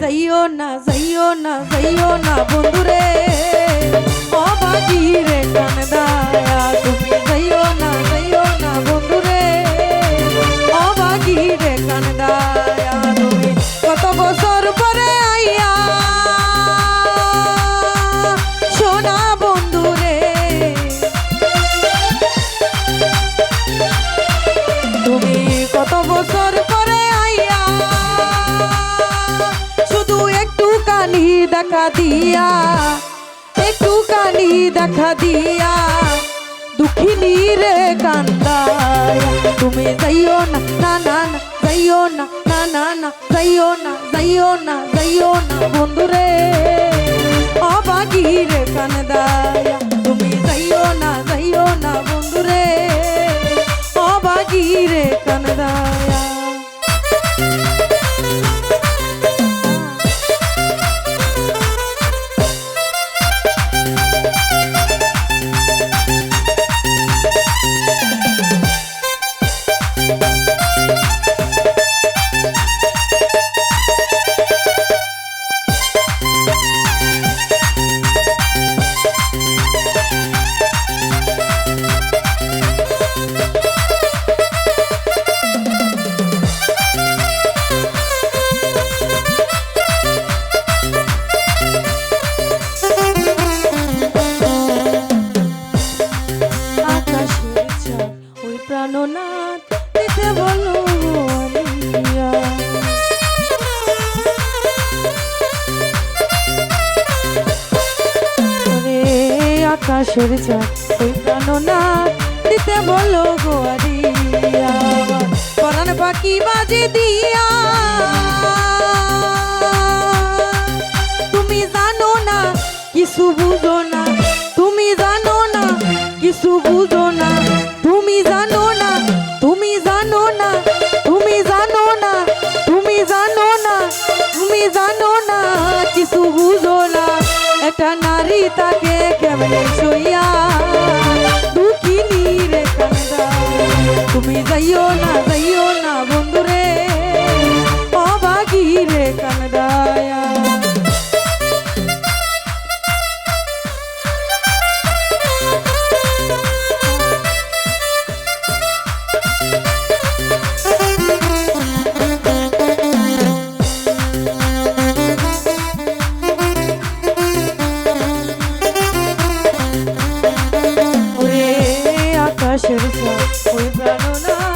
যাইও না যাইও না যাইও না বন্ধুরে। অবাগি রে কানদায়া তুমি যাইও না। দেখা দিয়া একটু কানি দেখা দিয়া, দুঃখিনী রে কান্দায়। তুমি যাইও না না না না যাইও না না না না, যাইও না যাইও না যাইও না বন্ধুরে অবাগি রে কান্দায়। তুমি যাইও না যাইও না অবাগি আকাশের চাঁদ ওই প্রাণনাথ দিতে বলো গো আলিয়া পরাণ পাখি বাজে দিয়া। তুমি জানো না, কিছু বুঝো না। তুমি জানো না, কিছু বুঝো না। তুমি জানো না, তুমি জানো না। তুমি জানো না, তুমি জানো না। তুমি জানো না, কিছু বুঝো না। একটা নারী তাকে কেমনে সইয়া দুঃখিনী রে তুমি যাইও না চাঁদ ওই প্রাণনাথ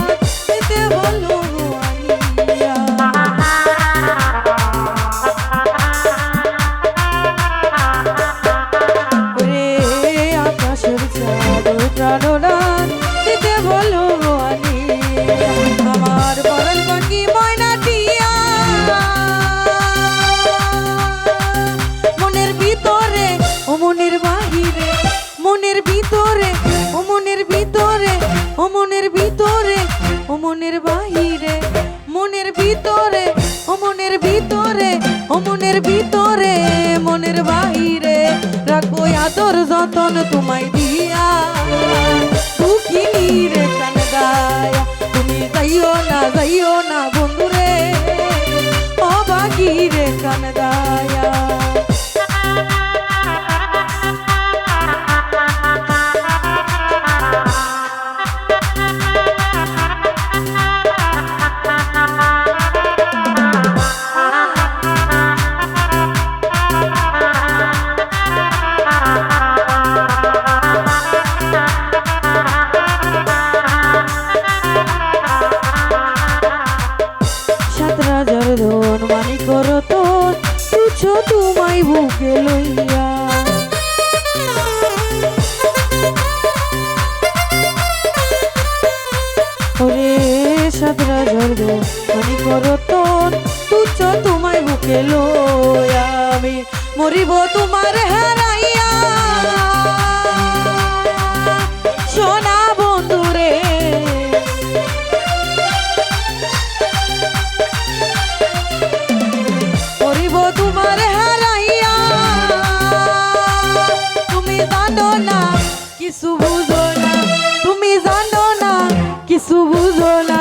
মনের বাহিরে, মনের ভিতরে, ও মনের ভিতরে, ও মনের ভিতরে, মনের বাহিরে। রাখব আদর যতন তোমায় বুকে লইয়া ওরে রাজার ধন মানি করো তোর তুচ্ছ মরিব তোমার হারাইয়া। কিছু বুঝো না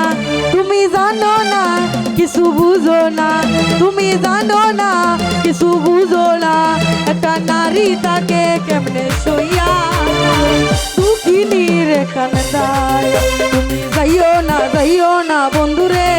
তুমি জানো না কিছু বুঝো না তুমি জানো না কিছু বুঝো না একটা নারী তাকে কেমনে সইয়া দুঃখিনীর কান্দায় তুমি যাইও না যাইও না বন্ধুরে